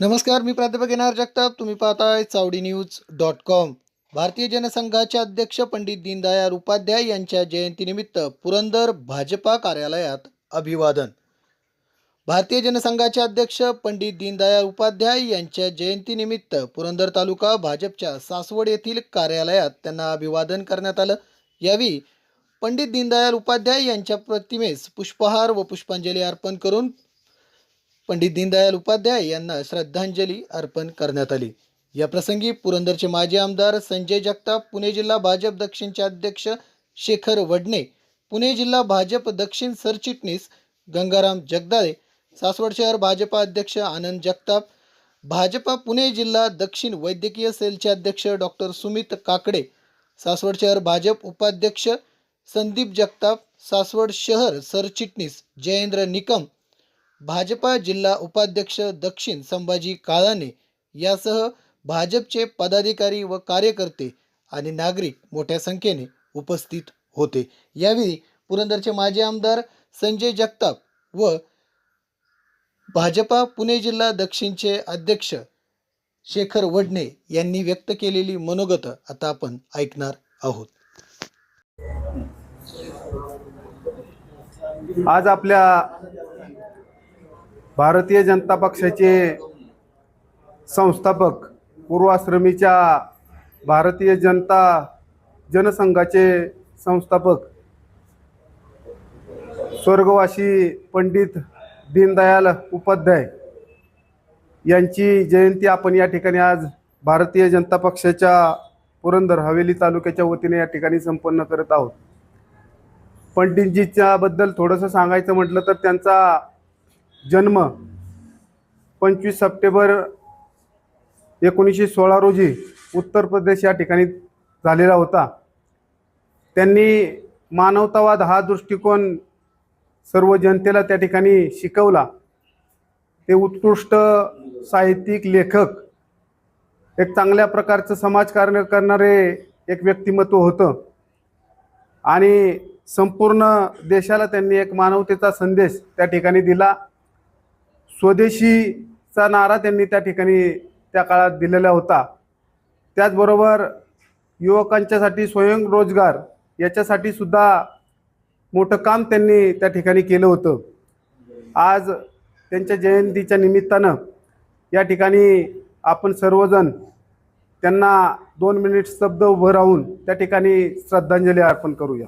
नमस्कार मी प्राध्यापक येणार जगताप. तुम्ही पाहताय चावडी न्यूज डॉट कॉम. भारतीय जनसंघाचे अध्यक्ष पंडित दीनदयाळ उपाध्याय यांच्या जयंतीनिमित्त पुरंदर भाजपा कार्यालयात अभिवादन. भारतीय जनसंघाचे अध्यक्ष पंडित दीनदयाळ उपाध्याय यांच्या जयंतीनिमित्त पुरंदर तालुका भाजपच्या सासवड येथील कार्यालयात त्यांना अभिवादन करण्यात आलं. यावेळी पंडित दीनदयाळ उपाध्याय यांच्या प्रतिमेस पुष्पहार व पुष्पांजली अर्पण करून पंडित दीनदयाल उपाध्याय यांना श्रद्धांजली अर्पण करण्यात आली. या प्रसंगी पुरंदरचे माजी आमदार संजय जगताप पुणे जिल्हा भाजप दक्षिणचे अध्यक्ष शेखर वडणे पुणे जिल्हा भाजप दक्षिण सरचिटणीस गंगाराम जगदाळे सासवड शहर भाजपा अध्यक्ष आनंद जगताप भाजपा पुणे जिल्हा दक्षिण वैद्यकीय सेलचे अध्यक्ष डॉक्टर सुमित काकडे सासवड शहर भाजप उपाध्यक्ष संदीप जगताप सासवड शहर सरचिटणीस जयेंद्र निकम भाजपा जिल्हा उपाध्यक्ष दक्षिण संभाजी काळाने यासह भाजपचे पदाधिकारी व कार्यकर्ते आणि नागरिक मोठ्या संख्येने उपस्थित होते. यावेळी पुरंदरचे माजी आमदार संजय जगताप व भाजपा पुणे जिल्हा दक्षिणचे अध्यक्ष शेखर वडणे यांनी व्यक्त केलेली मनोगत आता आपण ऐकणार आहोत. आज आपल्या भारतीय जनता पक्षाचे संस्थापक पूर्वाश्रमीच्या भारतीय जनता जनसंघाचे संस्थापक स्वर्गवासी पंडित दीनदयाल उपाध्याय यांची जयंती आपण या ठिकाणी आज भारतीय जनता पक्षाच्या पुरंदर हवेली तालुक्याच्या वतीने या ठिकाणी संपन्न करत आहोत. पंडितजीच्या बद्दल थोडंसं सांगायचं म्हटलं तर त्यांचा जन्म पंचवीस सप्टेंबर एकोणीसशे सोळा रोजी उत्तर प्रदेश या ठिकाणी झालेला होता. त्यांनी मानवतावाद हा दृष्टिकोन सर्व जनतेला त्या ठिकाणी शिकवला. ते उत्कृष्ट साहित्यिक लेखक एक चांगल्या प्रकारचं समाजकार्य करणारे एक व्यक्तिमत्व होतं. आणि संपूर्ण देशाला त्यांनी एक मानवतेचा संदेश त्या ठिकाणी दिला. स्वदेशीचा नारा त्यांनी त्या ठिकाणी त्या काळात दिलेला होता. त्याचबरोबर युवकांच्यासाठी स्वयंरोजगार याच्यासाठी सुद्धा मोठं काम त्यांनी त्या ठिकाणी केलं होतं. आज त्यांच्या जयंतीच्या निमित्तानं या ठिकाणी आपण सर्वजण त्यांना दोन मिनिट स्तब्ध उभं राहून त्या ठिकाणी श्रद्धांजली अर्पण करूया.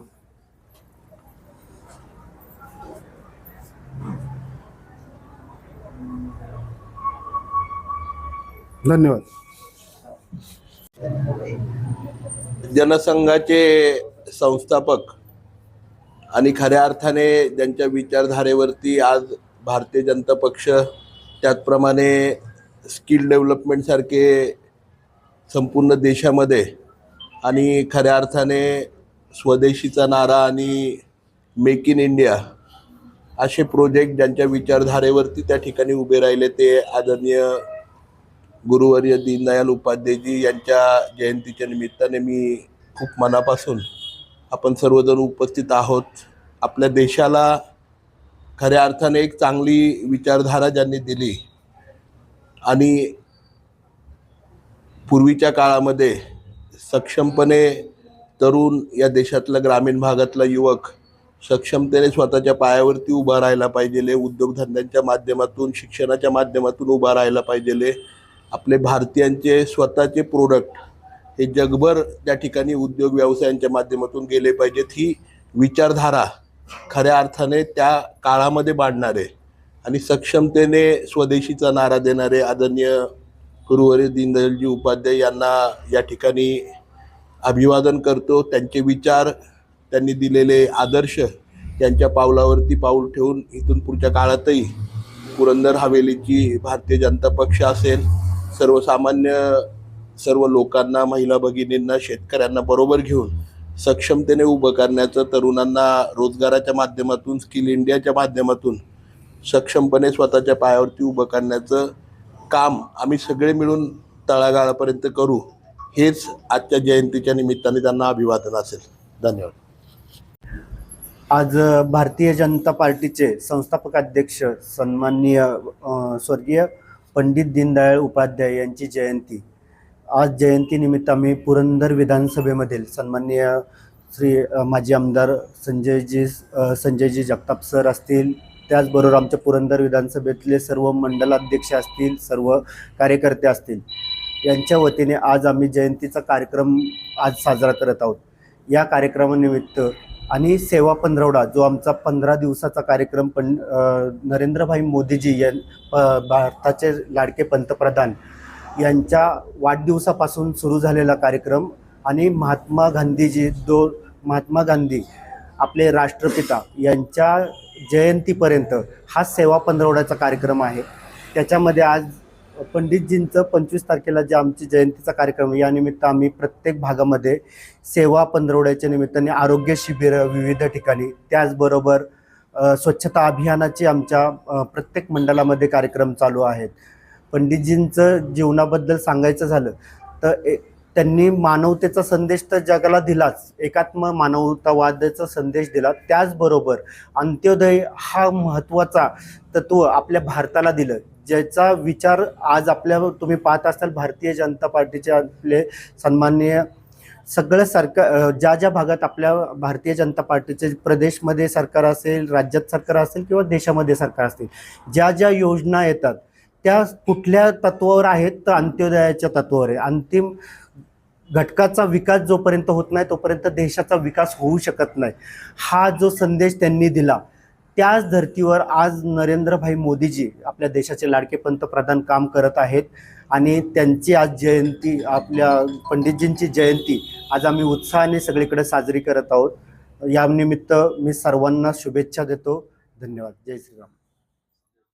धन्यवाद. जनसंघाचे संस्थापक आणि खऱ्या अर्थाने ज्यांच्या विचारधारेवरती आज भारतीय जनता पक्ष त्याचप्रमाणे स्किल डेव्हलपमेंटसारखे संपूर्ण देशामध्ये आणि खऱ्या अर्थाने स्वदेशीचा नारा आणि मेक इन इंडिया असे प्रोजेक्ट ज्यांच्या विचारधारेवरती त्या ठिकाणी उभे राहिले ते आदरणीय गुरुवर्य दीनदयाल उपाध्यायजी यांच्या जयंतीच्या निमित्ताने मी खूप मनापासून आपण सर्वजण उपस्थित आहोत. आपल्या देशाला खऱ्या अर्थाने एक चांगली विचारधारा ज्यांनी दिली आणि पूर्वीच्या काळामध्ये सक्षमपणे तरुण या देशातला ग्रामीण भागातला युवक सक्षमतेने स्वतःच्या पायावरती उभा राहायला पाहिजेले उद्योगधंद्यांच्या माध्यमातून शिक्षणाच्या माध्यमातून उभा राहायला पाहिजेले आपले भारतीयांचे स्वतःचे प्रोडक्ट हे जगभर त्या ठिकाणी उद्योग व्यवसायांच्या माध्यमातून गेले पाहिजेत. ही विचारधारा खऱ्या अर्थाने त्या काळामध्ये मांडणारे आणि सक्षमतेने स्वदेशीचा नारा देणारे आदरणीय गुरुवरे दीनदयालजी उपाध्याय यांना या ठिकाणी अभिवादन करतो. त्यांचे विचार त्यांनी दिलेले आदर्श त्यांच्या पावलावरती पाऊल ठेवून इथून पुढच्या काळातही पुरंदर हवेलीची भारतीय जनता पक्ष असेल सर्वसामान्य सर्व लोकांना महिला भगिनींना शेतकऱ्यांना बरोबर घेऊन सक्षमतेने उभं करण्याचं तरुणांना रोजगाराच्या माध्यमातून स्किल इंडियाच्या माध्यमातून सक्षमपणे स्वतःच्या पायावरती उभं करण्याचं काम आम्ही सगळे मिळून तळागाळापर्यंत करू हेच आजच्या जयंतीच्या निमित्ताने त्यांना अभिवादन असेल. धन्यवाद. आज भारतीय जनता पार्टीचे संस्थापक अध्यक्ष सन्माननीय स्वर्गीय पंडित दीनदयाळ उपाध्याय यांची जयंती. आज जयंतीनिमित्त आम्ही पुरंदर विधानसभेमधील सन्माननीय श्री माजी आमदार संजयजी संजयजी जगताप सर असतील. त्याचबरोबर आमच्या पुरंदर विधानसभेतले सर्व मंडलाध्यक्ष असतील सर्व कार्यकर्ते असतील. यांच्या वतीने आज आम्ही जयंतीचा कार्यक्रम आज साजरा करत आहोत. या कार्यक्रमानिमित्त आणि सेवा पंधरवडा जो आमचा पंधरा दिवसाचा कार्यक्रम पण नरेंद्रभाई मोदीजी यां प- भारताचे लाडके पंतप्रधान यांच्या वाढदिवसापासून सुरू झालेला कार्यक्रम आणि महात्मा गांधीजी दो महात्मा गांधी आपले राष्ट्रपिता यांच्या जयंतीपर्यंत हा सेवा पंधरवड्याचा कार्यक्रम आहे. त्याच्यामध्ये आज पंडितजींचं पंचवीस तारखेला जे आमची जयंतीचा कार्यक्रम आहे, या निमित्त आम्ही प्रत्येक भागामध्ये सेवा पंधरवड्याच्या निमित्ताने आरोग्य शिबिरं विविध ठिकाणी त्याचबरोबर स्वच्छता अभियानाचे आमच्या प्रत्येक मंडळामध्ये कार्यक्रम चालू आहेत. पंडितजींचं जीवनाबद्दल सांगायचं झालं तर ए त्यांनी मानवतेचा संदेश तर जगाला दिलाच एकात्म मानवतावादाचा संदेश दिला. त्याचबरोबर अंत्योदय हा महत्त्वाचा तत्व आपल्या भारताला दिलं. ज्याचा विचार आज आपल्या तुम्ही पाहत असाल भारतीय जनता पार्टीचे आपले सन्माननीय सगळं सरकार ज्या ज्या भागात आपल्या भारतीय जनता पार्टीचे प्रदेशमध्ये सरकार असेल राज्यात सरकार असेल किंवा देशामध्ये सरकार असतील ज्या ज्या योजना येतात त्या कुठल्या तत्वावर आहेत तर अंत्योदयाच्या तत्वावर आहे. अंतिम घटकाचा विकास जोपर्यंत होत नाही तोपर्यंत देशाचा विकास होऊ शकत नाही. हा जो संदेश त्यांनी दिला त्याच धर्तीवर आज नरेंद्रभाई मोदीजी आपल्या देशाचे लाडके पंतप्रधान काम करत आहेत. आणि त्यांची आज जयंती आपल्या पंडितजींची जयंती आज आम्ही उत्साहाने सगळीकडे साजरी करत आहोत. यानिमित्त मी सर्वांना शुभेच्छा देतो. धन्यवाद. जय श्रीराम.